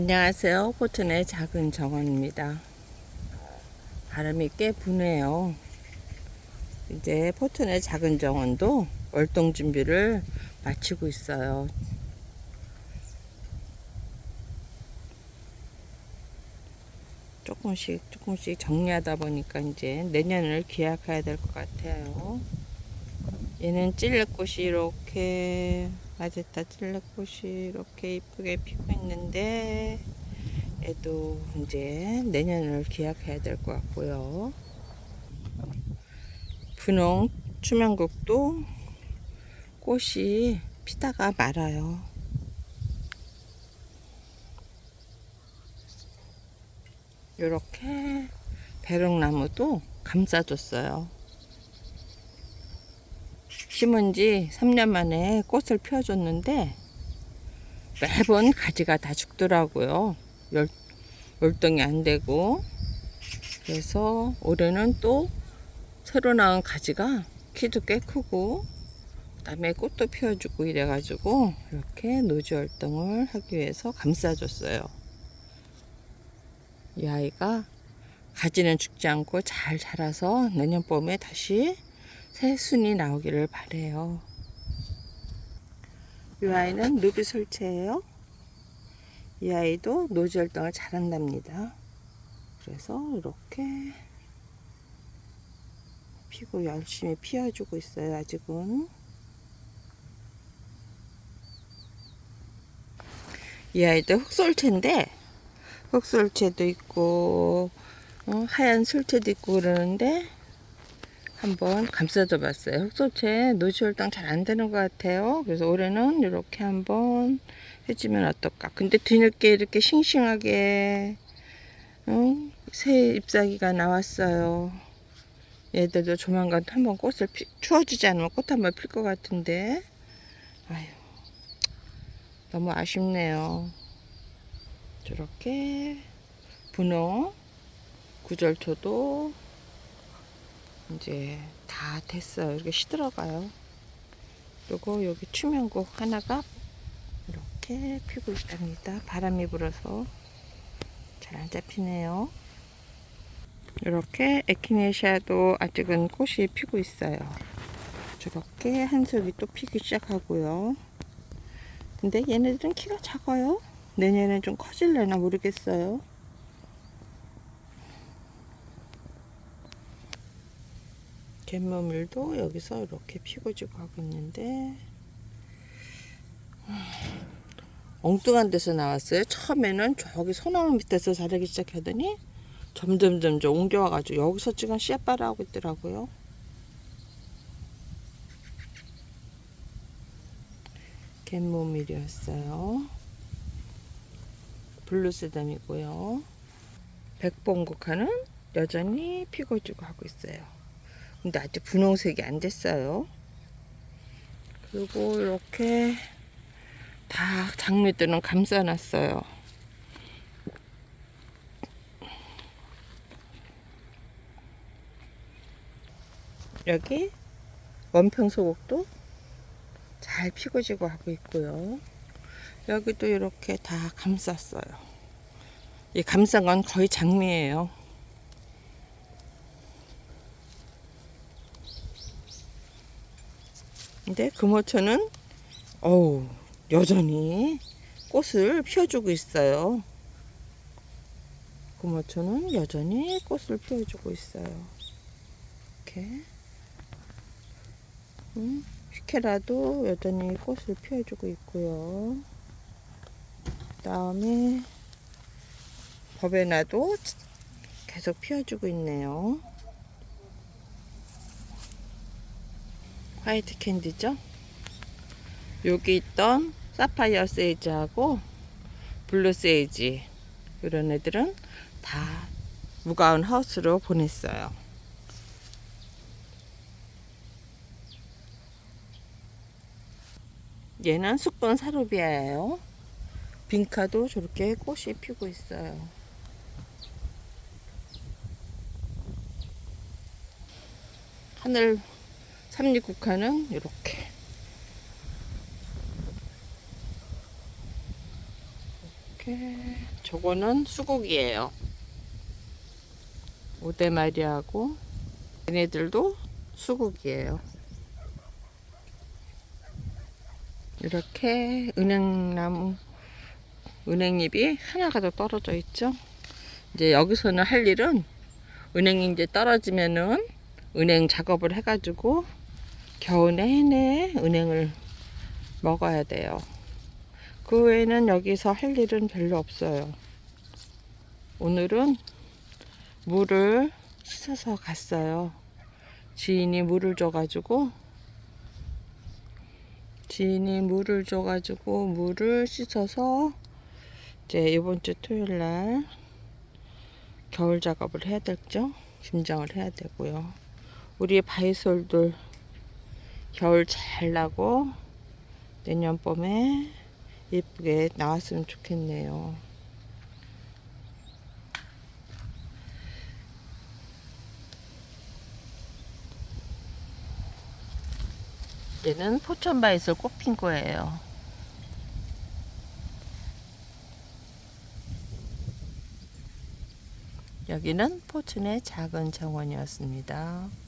안녕하세요. 포천의 작은 정원입니다. 바람이 꽤 부네요. 이제 포천의 작은 정원도 월동 준비를 마치고 있어요. 조금씩 조금씩 정리하다 보니까 이제 내년을 기약해야 될 것 같아요. 얘는 찔레꽃이 이렇게 아제타 찔레꽃이 이렇게 이쁘게 피고 있는데 얘도 이제 내년을 기약해야 될 것 같고요. 분홍 추명국도 꽃이 피다가 말아요. 이렇게 배롱나무도 감싸줬어요. 심은 지 3년 만에 꽃을 피워줬는데 매번 가지가 다 죽더라고요. 열, 열동이 안 되고. 그래서 올해는 또 새로 나온 가지가 키도 꽤 크고 그다음에 꽃도 피워주고 이래가지고 이렇게 노지 활동을 하기 위해서 감싸줬어요. 이 아이가 가지는 죽지 않고 잘 자라서 내년 봄에 다시 새 순이 나오기를 바래요. 이 아이는 누비 솔체예요. 이 아이도 노지 활동을 잘한답니다. 그래서 이렇게 피고 열심히 피워주고 있어요. 아직은. 이 아이도 흑솔체인데 흑솔체도 있고 어, 하얀 솔체도 있고 그러는데 한번 감싸줘 봤어요. 흑솔체 노지혈당 잘안 되는 것 같아요. 그래서 올해는 이렇게 한번 해주면 어떨까. 근데 뒤늦게 이렇게 싱싱하게 어? 새 잎사귀가 나왔어요. 얘들도 조만간 한번 꽃을 피, 추워주지 않으면 꽃 한번 필 것 같은데 아유 너무 아쉽네요. 저렇게 분홍 구절초도 이제 다 됐어요. 이렇게 시들어가요. 그리고 여기 추명국 하나가 이렇게 피고 있답니다. 바람이 불어서 잘 안 잡히네요. 이렇게 에키네시아도 아직은 꽃이 피고 있어요. 저렇게 한석이 또 피기 시작하고요. 근데 얘네들은 키가 작아요. 내년엔 좀 커질려나 모르겠어요. 갯머물도 여기서 이렇게 피고 지고 하고 있는데 엉뚱한 데서 나왔어요. 처음에는 저기 소나무 밑에서 자라기 시작하더니 점점 점점 옮겨와가지고 여기서 지금 씨앗바를 하고 있더라고요. 갯모밀이었어요. 블루세담이고요. 백봉국화는 여전히 피고지고 하고 있어요. 근데 아직 분홍색이 안 됐어요. 그리고 이렇게 다 장미들은 감싸놨어요. 여기 원평소국도 잘 피고 지고 하고 있고요. 여기도 이렇게 다 감쌌어요. 이 감싼 건 거의 장미예요. 근데 금호초는 어우 여전히 꽃을 피워주고 있어요. 금호초는 여전히 꽃을 피워주고 있어요. 이렇게 음, 휘케라도 여전히 꽃을 피워주고 있고요. 다음에 버베나도 계속 피워주고 있네요. 화이트 캔디죠. 여기 있던 사파이어 세이지하고 블루 세이지 이런 애들은 다 무가운 하우스로 보냈어요. 얘는 숙본 사루비아예요. 빈카도 저렇게 꽃이 피고 있어요. 하늘 삼립국화는 이렇게 이렇게 저거는 수국이에요. 오대마리하고 얘네들도 수국이에요. 이렇게 은행나무 은행잎이 하나가 더 떨어져 있죠. 이제 여기서는 할 일은 은행이 이제 떨어지면은 은행 작업을 해가지고 겨우 내내 은행을 먹어야 돼요. 그 외에는 여기서 할 일은 별로 없어요. 오늘은 물을 씻어서 갔어요. 지인이 물을 줘가지고 지인이 물을 줘가지고 물을 씻어서 이제 이번 주 토요일 날 겨울 작업을 해야 되죠. 김장을 해야 되고요. 우리 바이솔들 겨울 잘 나고 내년 봄에 예쁘게 나왔으면 좋겠네요. 얘는 포천 바이솔 꽃핀 거예요. 여기는 포천의 작은 정원이었습니다.